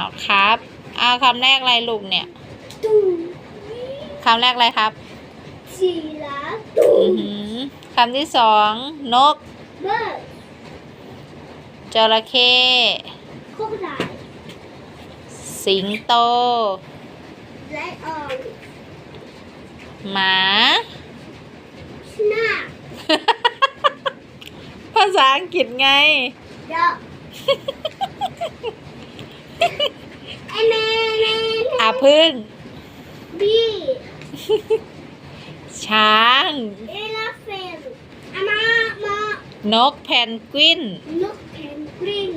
าวครับอ้าวคำแรกอะไรลูกเนี่ยตุ้งคำแรกอะไรครับจีราฟตุ้อืองหือคำที่สองนกเบิร์ดจระเข้โคกไดสิงโต ไลออนหมาชนาภาษาอังกฤษไงดอกไอแมนแมน อาพึ่ง บีช้าง เอลาเฟนอามามานกแพนกวิน นกเพนกวิน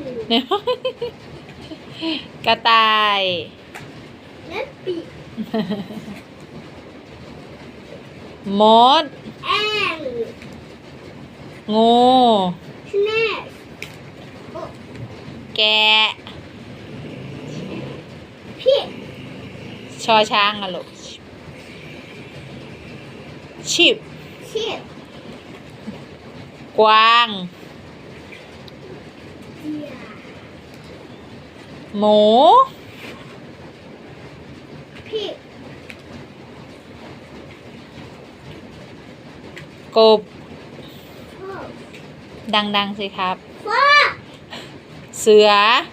กระต่าย และปีมด แอนงูสแนกแกะ พี่ ชอช้างอะลูกชิบชิปกวางเดียหมูพี่กบ พ่อดัง ๆ สิครับ พ่อ เสือพ